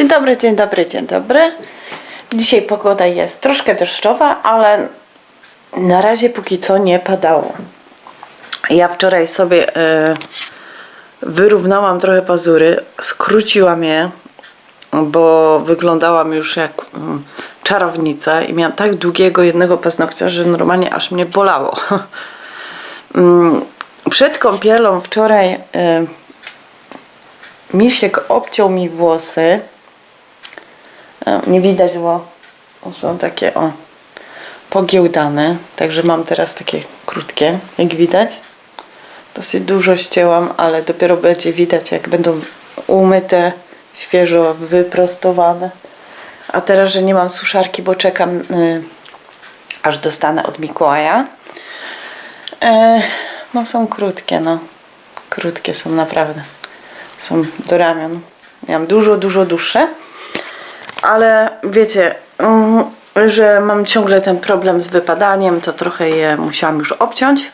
Dzień dobry, dzień dobry, dzień dobry. Dzisiaj pogoda jest troszkę deszczowa, ale na razie póki co nie padało. Ja wczoraj sobie e, wyrównałam trochę pazury, skróciłam je, bo wyglądałam już jak mm, czarownica i miałam tak długiego jednego paznokcia, że normalnie aż mnie bolało. Mm, Przed kąpielą wczoraj e, Misiek obciął mi włosy. E, Nie widać, bo są takie o pogiełdane. Także mam teraz takie krótkie, jak widać. Dosyć dużo ścięłam, ale dopiero będzie widać, jak będą umyte, świeżo wyprostowane. A teraz, że nie mam suszarki, bo czekam, y, aż dostanę od Mikołaja. E, no są krótkie, no. Krótkie są naprawdę. Są do ramion. Miałam dużo, dużo dłuższe. Ale wiecie, mm, że mam ciągle ten problem z wypadaniem, to trochę je musiałam już obciąć.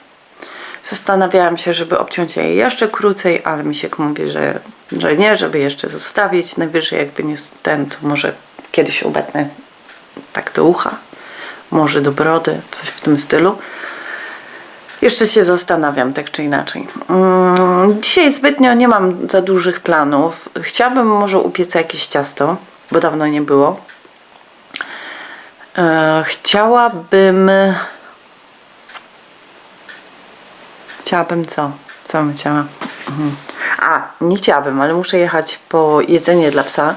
Zastanawiałam się, żeby obciąć je jeszcze krócej, ale Misiek mówi, że, że nie, żeby jeszcze zostawić. Najwyżej jakby nie ten, to może kiedyś obetnę tak do ucha, może do brody, coś w tym stylu. Jeszcze się zastanawiam, tak czy inaczej. Mm, Dzisiaj zbytnio nie mam za dużych planów. Chciałabym może upiec jakieś ciasto, bo dawno nie było. E, Chciałabym. Chciałabym co? Co bym chciała? Mhm. A, nie chciałabym, ale muszę jechać po jedzenie dla psa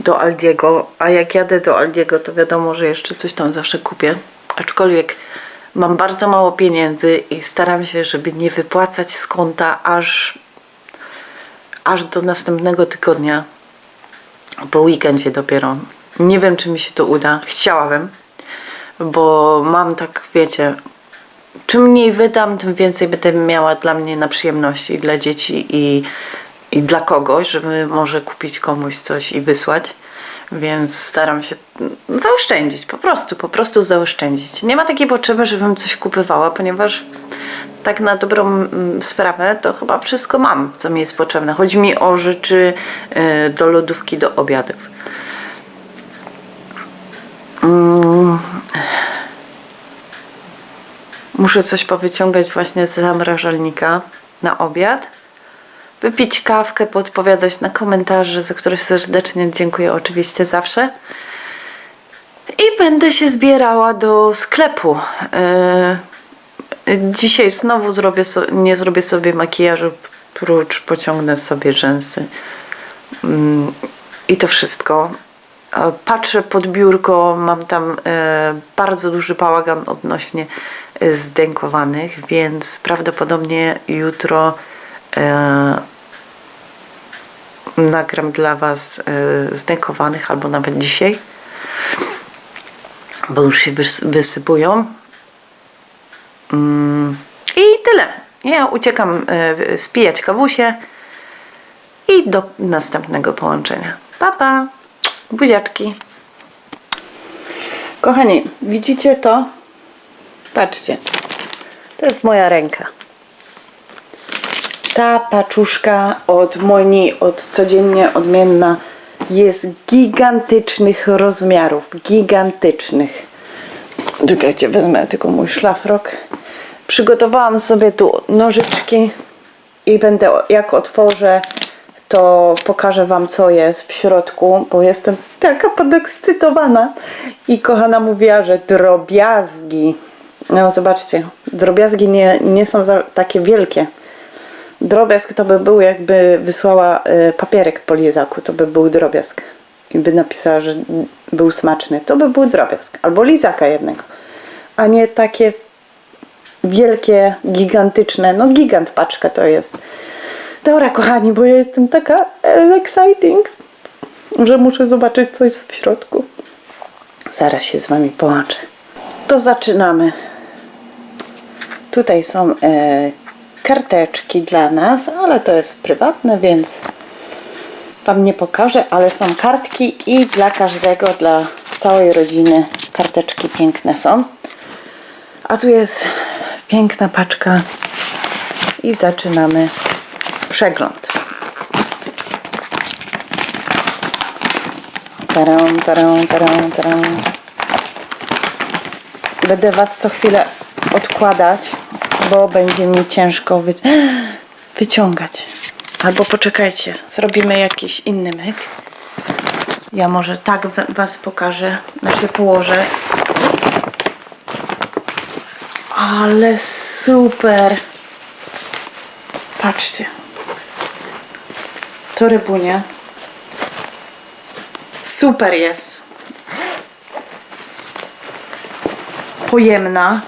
do Aldiego. A jak jadę do Aldiego, to wiadomo, że jeszcze coś tam zawsze kupię. Aczkolwiek mam bardzo mało pieniędzy i staram się, żeby nie wypłacać z konta aż, aż do następnego tygodnia. Po weekendzie dopiero. Nie wiem, czy mi się to uda. Chciałabym, bo mam tak, wiecie, czym mniej wydam, tym więcej będę miała dla mnie na przyjemności, dla dzieci i, i dla kogoś, żeby może kupić komuś coś i wysłać. Więc staram się zaoszczędzić, po prostu, po prostu zaoszczędzić. Nie ma takiej potrzeby, żebym coś kupowała, ponieważ tak na dobrą mm, sprawę to chyba wszystko mam, co mi jest potrzebne. Chodzi mi o rzeczy y, do lodówki, do obiadów. Mm. Muszę coś powyciągać właśnie z zamrażalnika na obiad. Wypić kawkę, podpowiadać na komentarze, za które serdecznie dziękuję oczywiście zawsze. I będę się zbierała do sklepu. Yy, Dzisiaj znowu zrobię so, nie zrobię sobie makijażu, prócz pociągnę sobie rzęsy. Mm, I to wszystko. E, Patrzę pod biurko, mam tam e, bardzo duży bałagan odnośnie e, zdękowanych, więc prawdopodobnie jutro e, nagram dla Was e, zdękowanych, albo nawet dzisiaj, bo już się wys- wysypują. Mm, I tyle. Ja uciekam e, spijać kawusie i do następnego połączenia. Pa, pa! Buziaczki. Kochani, widzicie to? Patrzcie. To jest moja ręka. Ta paczuszka od Moni, od codziennie odmienna, jest gigantycznych rozmiarów. Gigantycznych. Czekajcie, wezmę tylko mój szlafrok. Przygotowałam sobie tu nożyczki i będę, jak otworzę, to pokażę Wam, co jest w środku, bo jestem taka podekscytowana. I kochana mówiła, że drobiazgi. No, zobaczcie, drobiazgi nie, nie są takie wielkie. Drobiazg to by był, jakby wysłała y, papierek po lizaku, to by był drobiazg. I by napisała, że był smaczny, to by był drobiazg. Albo lizaka jednego. A nie takie wielkie, gigantyczne. No gigant paczka to jest. Dobra, kochani, bo ja jestem taka e, exciting, że muszę zobaczyć coś w środku. Zaraz się z wami połączę. To zaczynamy. Tutaj są e, karteczki dla nas, ale to jest prywatne, więc wam nie pokażę, ale są kartki i dla każdego, dla całej rodziny karteczki piękne są. A tu jest piękna paczka i zaczynamy przegląd. Taram, taram, taram, taram. Będę was co chwilę odkładać, bo będzie mi ciężko wy... wyciągać. Albo poczekajcie, zrobimy jakiś inny myk. Ja może tak wa- was pokażę, znaczy położę. Ale super! Patrzcie. To rybunia. Super jest. Pojemna.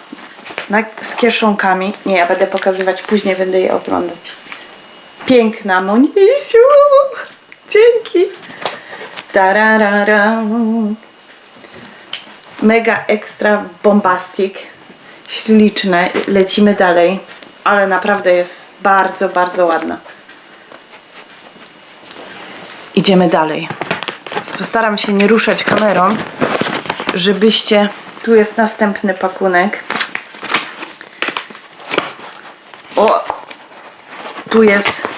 Na, z kieszonkami. Nie, ja będę pokazywać później, będę je oglądać. Piękna Monisiu. Dzięki. Tararara. Mega ekstra bombastic. Śliczne. Lecimy dalej. Ale naprawdę jest bardzo, bardzo ładna. Idziemy dalej. Postaram się nie ruszać kamerą, żebyście. Tu jest następny pakunek. O! Tu jest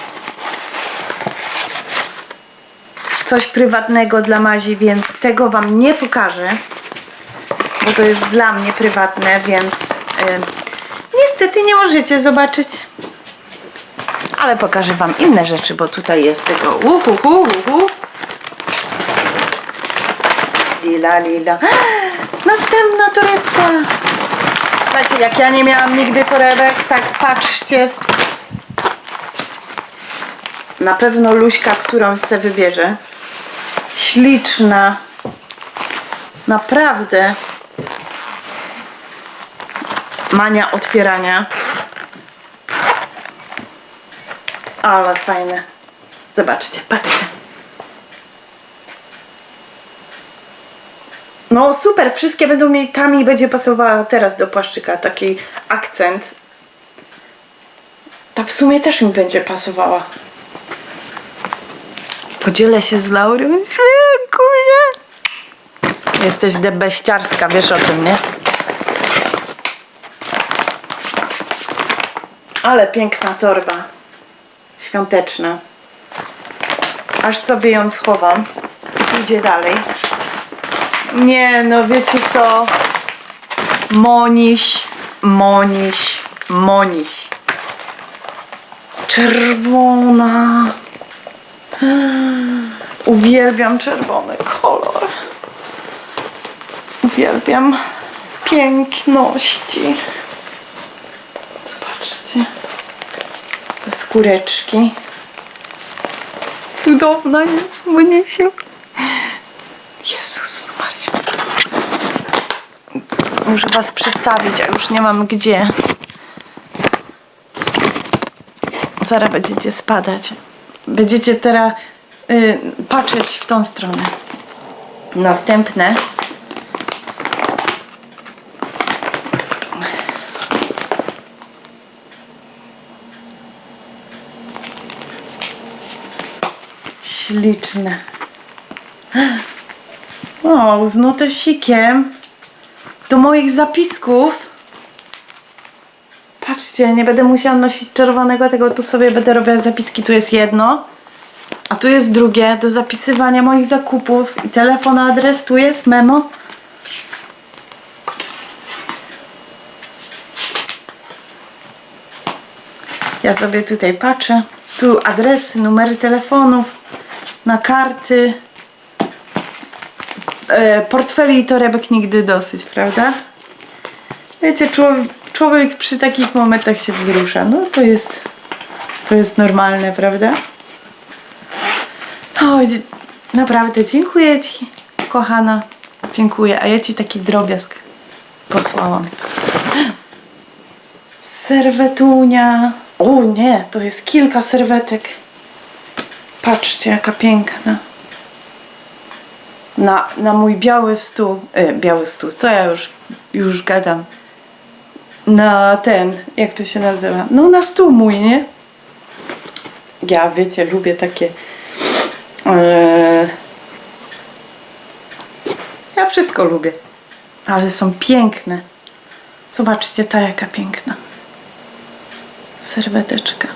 coś prywatnego dla Mazi, więc tego Wam nie pokażę, bo to jest dla mnie prywatne, więc niestety nie możecie zobaczyć. Ale pokażę Wam inne rzeczy, bo tutaj jest tego uhu, uhu. Lila, lila. Następna torebka. Słuchajcie, jak ja nie miałam nigdy torebek, tak patrzcie. Na pewno Luśka, którą se wybierze. Śliczna. Naprawdę. Mania otwierania. Ale fajne. Zobaczcie, patrzcie. No super, wszystkie będą mieli tam i będzie pasowała teraz do płaszczyka taki akcent. Ta w sumie też mi będzie pasowała. Podzielę się z Laurą. Dziękuję. Jesteś debeściarska, wiesz o tym, nie? Ale piękna torba. Świąteczna. Aż sobie ją schowam. I pójdzie dalej. Nie, no wiecie co? Moniś, Moniś, Moniś. Czerwona. Uwielbiam czerwony kolor. Uwielbiam piękności. Zobaczcie. Te skóreczki. Cudowna jest Monisiu. Jezus Muszę was przestawić, a już nie mam gdzie. Zaraz będziecie spadać. Będziecie teraz y, patrzeć w tą stronę. Następne. Śliczne. O, z notesikiem do moich zapisków. Patrzcie, nie będę musiała nosić czerwonego, tego tu sobie będę robiła zapiski. Tu jest jedno, a tu jest drugie do zapisywania moich zakupów i telefon, adres, tu jest memo. Ja sobie tutaj patrzę. Tu adresy, numery telefonów, na karty. E, portfeli i torebek nigdy dosyć, prawda? Wiecie, człowiek, przy takich momentach się wzrusza. No to jest, to jest normalne, prawda? O, dzie- naprawdę dziękuję Ci, kochana. Dziękuję, a ja Ci taki drobiazg posłałam. Serwetunia. O nie, to jest kilka serwetek. Patrzcie, jaka piękna. Na, na mój biały stół, e, biały stół, co ja już, już gadam. Na ten, jak to się nazywa? No na stół mój, nie? Ja, wiecie, lubię takie... E, ja wszystko lubię. Ale są piękne. Zobaczcie, ta jaka piękna. Serweteczka.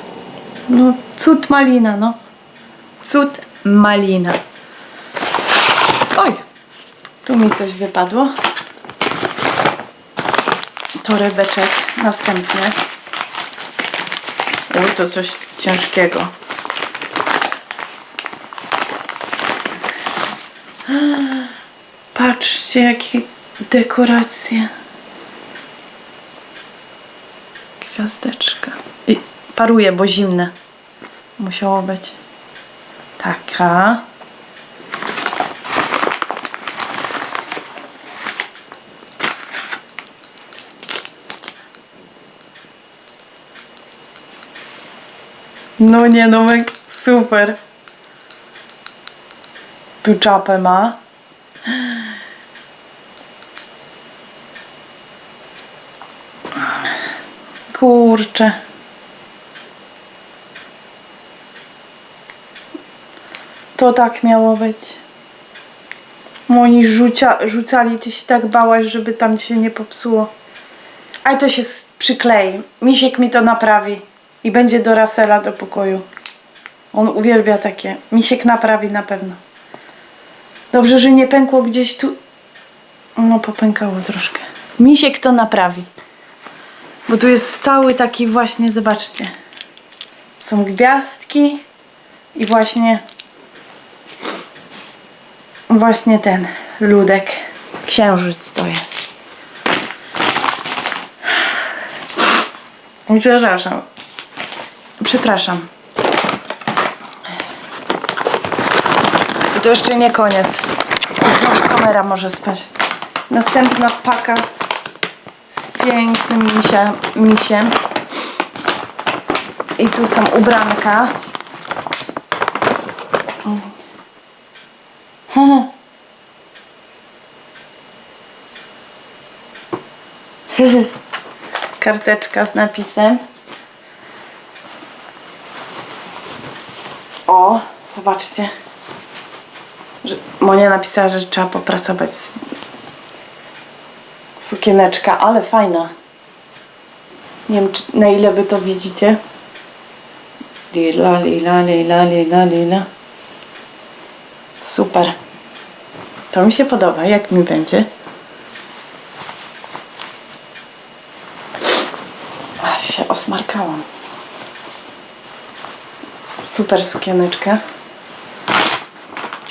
No, cud malina, no. Cud malina. Oj, tu mi coś wypadło. Torebeczek następny. Oj, to coś ciężkiego. Patrzcie, jakie dekoracje. Gwiazdeczka. I paruje, bo zimne. Musiało być. Taka. No nie, no mek- super. Tu czapę ma. Kurczę. To tak miało być. Oni rzucia, rzucali, ty się tak bałaś, żeby tam ci się nie popsuło. A to się przyklei. Misiek mi to naprawi. I będzie do Rasela do pokoju. On uwielbia takie. Misiek naprawi na pewno. Dobrze, że nie pękło gdzieś tu. No, popękało troszkę. Misiek to naprawi. Bo tu jest cały taki właśnie, zobaczcie. Są gwiazdki i właśnie właśnie ten ludek. Księżyc to jest. Przepraszam. Przepraszam. I to jeszcze nie koniec. Znowu kamera może spać. Następna paka z pięknym misia, misiem. I tu są ubranka. Karteczka z napisem. Zobaczcie. Że Monia napisała, że trzeba poprasować sukieneczka, ale fajna. Nie wiem, czy, na ile wy to widzicie. Super. To mi się podoba. Jak mi będzie? A, się osmarkałam. Super sukieneczka.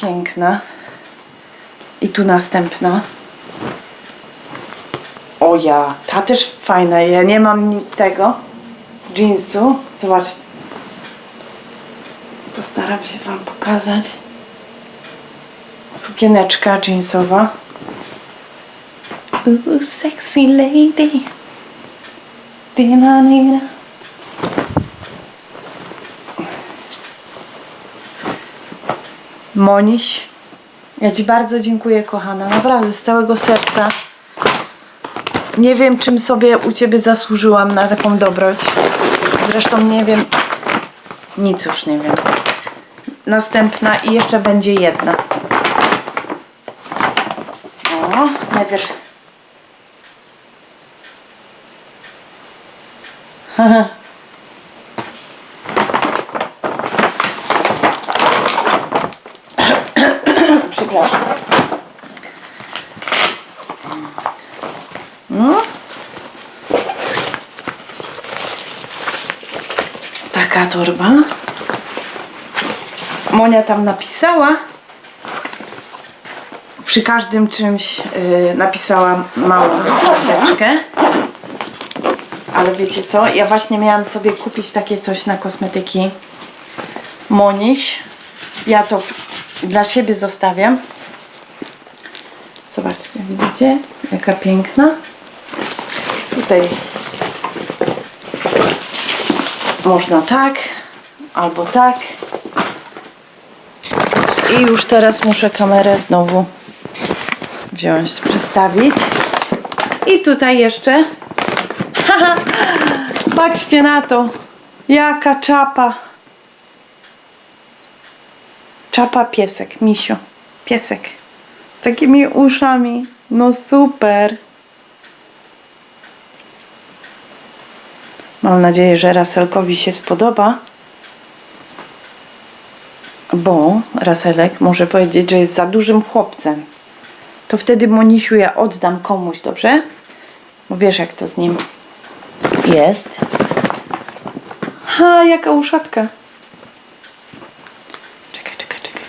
Piękna. I tu następna. O ja, ta też fajna. Ja nie mam tego jeansu. Zobaczcie. Postaram się wam pokazać. Sukieneczka jeansowa. Ooh, sexy lady. Dina, dina. Moniś, ja Ci bardzo dziękuję, kochana. Naprawdę, z całego serca. Nie wiem, czym sobie u Ciebie zasłużyłam na taką dobroć. Zresztą nie wiem. Nic już nie wiem. Następna i jeszcze będzie jedna. O, najpierw. Przepraszam. No. Taka torba. Monia tam napisała. Przy każdym czymś yy, napisała małą karteczkę. Ale wiecie co? Ja właśnie miałam sobie kupić takie coś na kosmetyki. Moniś. Ja to dla siebie zostawiam. Zobaczcie, widzicie? Jaka piękna. Tutaj można tak, albo tak. I już teraz muszę kamerę znowu wziąć, przestawić. I tutaj jeszcze. Patrzcie na to. Jaka czapa. Czapa piesek, misio. Piesek. Z takimi uszami. No super. Mam nadzieję, że Raselkowi się spodoba. Bo Raselek może powiedzieć, że jest za dużym chłopcem. To wtedy Monisiu ja oddam komuś, dobrze? Bo wiesz jak to z nim jest. Ha, jaka uszatka. Czekaj, czekaj, czekaj.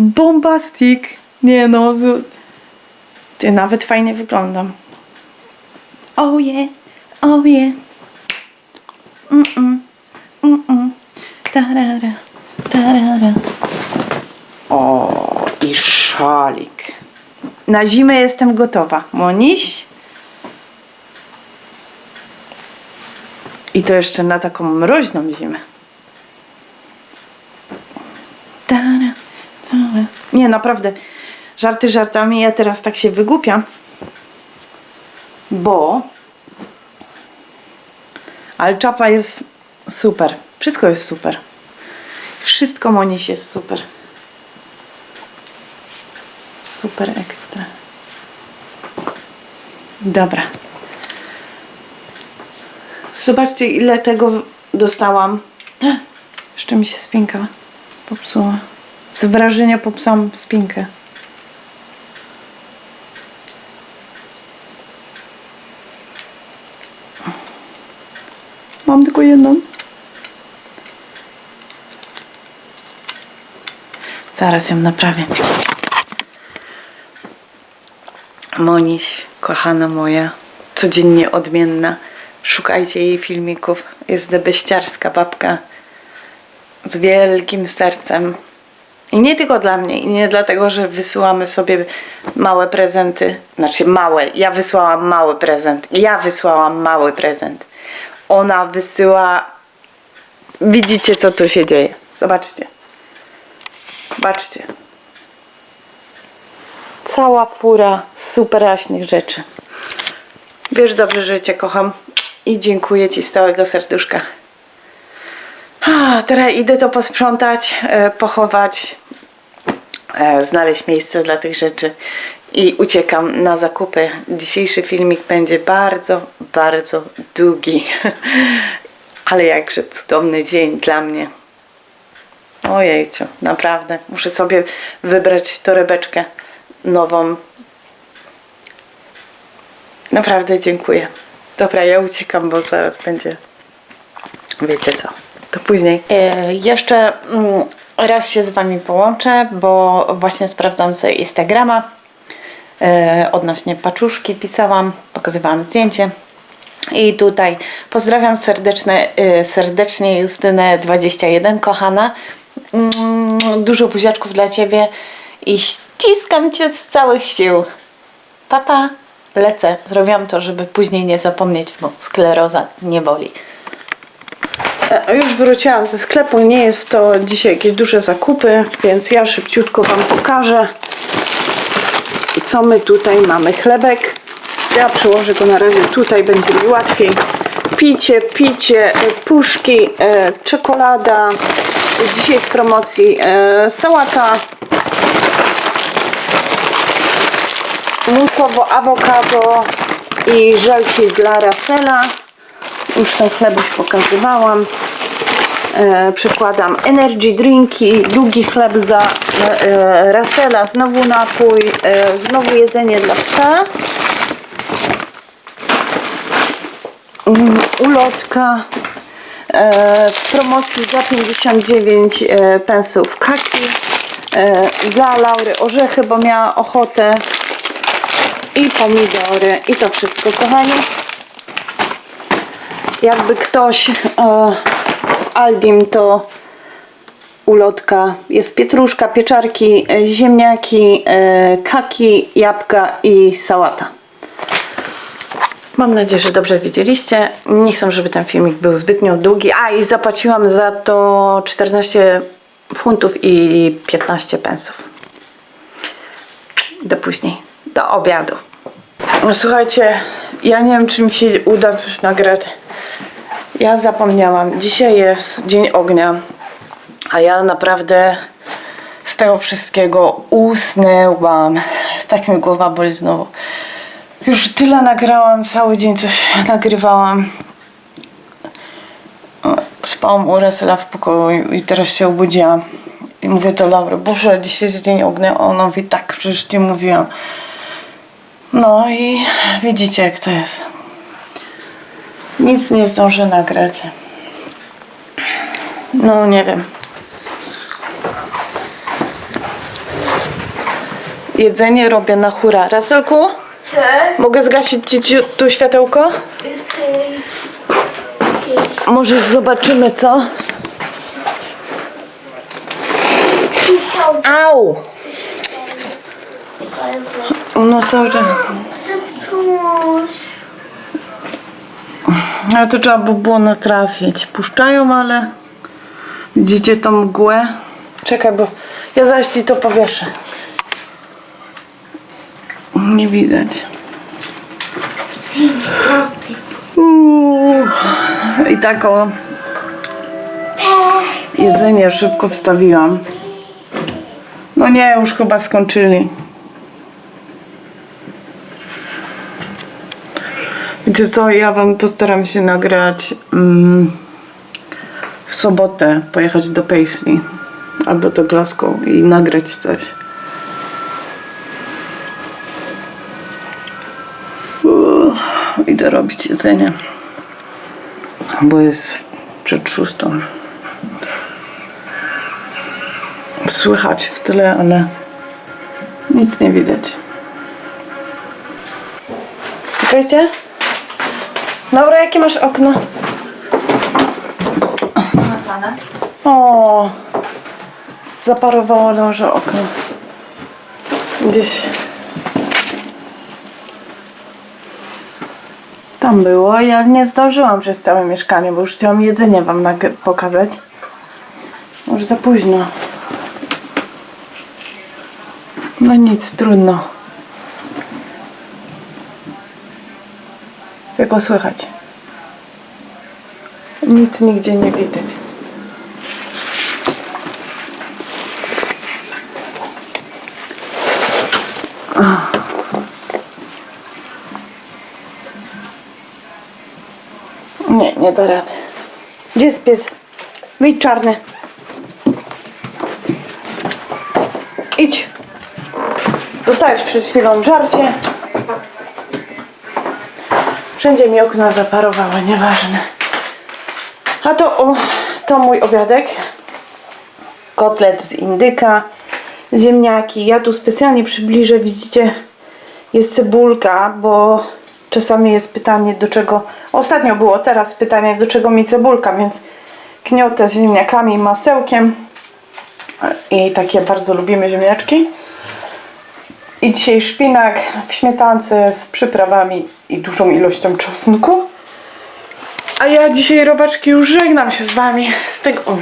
Bombastik. Nie no, z... Ty nawet fajnie wyglądam. Oh yeah, oh yeah. Mm-mm, mm-mm. Tarara, tarara. O, i szalik. Na zimę jestem gotowa. Moniś? I to jeszcze na taką mroźną zimę. Nie, naprawdę. Żarty żartami, ja teraz tak się wygłupiam. Bo. Ale czapa jest super. Wszystko jest super. Wszystko Moniś jest super. Super ekstra. Dobra. Zobaczcie, ile tego dostałam. Jeszcze mi się spinka popsuła. Z wrażenia popsułam spinkę. Mam tylko jedną. Zaraz ją naprawię. Moniś, kochana moja, codziennie odmienna. Szukajcie jej filmików. Jest debeściarska babka z wielkim sercem. I nie tylko dla mnie, i nie dlatego, że wysyłamy sobie małe prezenty. Znaczy małe, ja wysłałam mały prezent. Ja wysłałam mały prezent. Ona wysyła. Widzicie, co tu się dzieje. Zobaczcie. Zobaczcie. Cała fura super jaśnych rzeczy. Wiesz dobrze, że Cię kocham i dziękuję Ci z całego serduszka. Teraz idę to posprzątać, e, pochować, e, znaleźć miejsce dla tych rzeczy i uciekam na zakupy. Dzisiejszy filmik będzie bardzo, bardzo długi, ale jakże cudowny dzień dla mnie. Ojejciu, naprawdę. Muszę sobie wybrać torebeczkę nową. Naprawdę dziękuję. Dobra, ja uciekam, bo zaraz będzie. Wiecie co? To później. E, jeszcze mm, raz się z Wami połączę, bo właśnie sprawdzam sobie Instagrama. E, odnośnie paczuszki pisałam, pokazywałam zdjęcie. I tutaj pozdrawiam serdeczne, e, serdecznie Justynę 21, kochana. Mm, Dużo buziaczków dla Ciebie i ściskam Cię z całych sił. Papa, lecę. Zrobiłam to, żeby później nie zapomnieć, bo skleroza nie boli. E, Już wróciłam ze sklepu, nie jest to dzisiaj jakieś duże zakupy, więc ja szybciutko Wam pokażę, co my tutaj mamy. Chlebek, ja przyłożę go na razie tutaj, będzie mi łatwiej. Picie, picie, e, puszki, e, czekolada, dzisiaj w promocji sałata, mąkowo awokado i żelki dla Rasela. Już ten chlebuś pokazywałam. E, przykładam energy drinki, długi chleb dla e, e, Rasela, znowu napój, e, znowu jedzenie dla psa. Mm, Ulotka e, w promocji za 59 e, pensów kaki. E, dla Laury orzechy, bo miała ochotę i pomidory i to wszystko kochani jakby ktoś e, w Aldim to ulotka jest pietruszka, pieczarki, e, ziemniaki, e, kaki, jabłka i sałata. Mam nadzieję, że dobrze widzieliście. Nie chcę, żeby ten filmik był zbytnio długi. A i zapłaciłam za to 14 funtów i 15 pensów. Do później, do obiadu. No, Słuchajcie, ja nie wiem, czy mi się uda coś nagrać. Ja zapomniałam. Dzisiaj jest Dzień Ognia, a ja naprawdę z tego wszystkiego usnęłam. Tak mi głowa boli znowu. Już tyle nagrałam, cały dzień coś nagrywałam. Spałam u Resela w pokoju i teraz się obudziłam. I mówię do Laury, Boże, dzisiaj jest dzień ognia. Ona mówi, tak, przecież ci mówiłam. No i widzicie jak to jest. Nic nie zdążę nagrać. No nie wiem. Jedzenie robię na hura. Raselku, mogę zgasić ci ciu- tu światełko? Może zobaczymy co? Au! No cały czas. Ale to trzeba by było natrafić. Puszczają, ale widzicie tą mgłę? Czekaj, bo ja zaś ci to powieszę. Nie widać. Uuu. I tak o jedzenie szybko wstawiłam. No nie, już chyba skończyli. Wiecie co, ja wam postaram się nagrać mm, w sobotę, pojechać do Paisley albo do Glasgow i nagrać coś. Uuu, idę robić jedzenie, bo jest przed szóstą. Słychać w tyle, ale nic nie widać. Czekajcie. Laura, jakie masz okno? Mazane. O, zaparowało Laurze okno. Gdzieś. Tam było, ja nie zdążyłam przez całe mieszkanie, bo już chciałam jedzenie wam pokazać. Już za późno. No nic, trudno. Go słychać? Nic nigdzie nie widać. Nie, nie da rady. Gdzie jest pies? Wyjdź czarny. Idź. Dostałeś przed chwilą żarcie. Wszędzie mi okna zaparowały, nieważne. A to, o, to mój obiadek. Kotlet z indyka, ziemniaki. Ja tu specjalnie przybliżę, widzicie, jest cebulka, bo czasami jest pytanie do czego, ostatnio było teraz pytanie do czego mi cebulka, więc kniotę z ziemniakami masełkiem i takie bardzo lubimy ziemniaczki. I dzisiaj szpinak w śmietance z przyprawami i dużą ilością czosnku. A ja dzisiaj, robaczki, już żegnam się z wami z tego... O,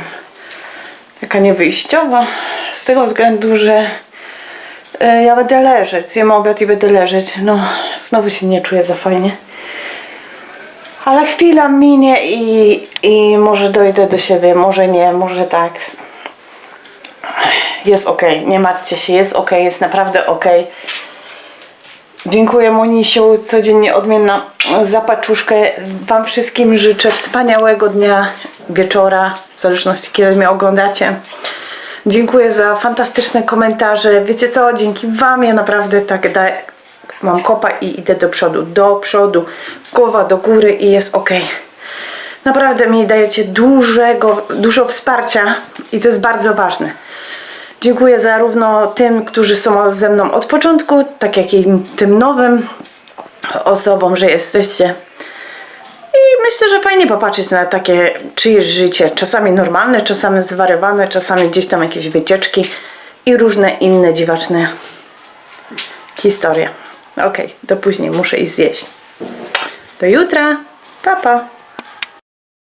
taka niewyjściowa. Z tego względu, że e, ja będę leżeć. Zjem obiad i będę leżeć. No, znowu się nie czuję za fajnie. Ale chwila minie i, i może dojdę do siebie. Może nie, może tak. Jest ok, nie martwcie się, jest ok, jest naprawdę ok. Dziękuję Monisiu, codziennie odmienna zapaczuszkę. Wam wszystkim życzę wspaniałego dnia, wieczora, w zależności kiedy mnie oglądacie. Dziękuję za fantastyczne komentarze. Wiecie co, dzięki Wam ja naprawdę tak da, mam kopa i idę do przodu, do przodu, głowa do góry i jest ok. Naprawdę mi dajecie dużego, dużo wsparcia i to jest bardzo ważne. Dziękuję zarówno tym, którzy są ze mną od początku, tak jak i tym nowym osobom, że jesteście. I myślę, że fajnie popatrzeć na takie czyjeś życie. Czasami normalne, czasami zwariowane, czasami gdzieś tam jakieś wycieczki i różne inne dziwaczne historie. Okej, do później, muszę iść zjeść. Do jutra. Pa, pa.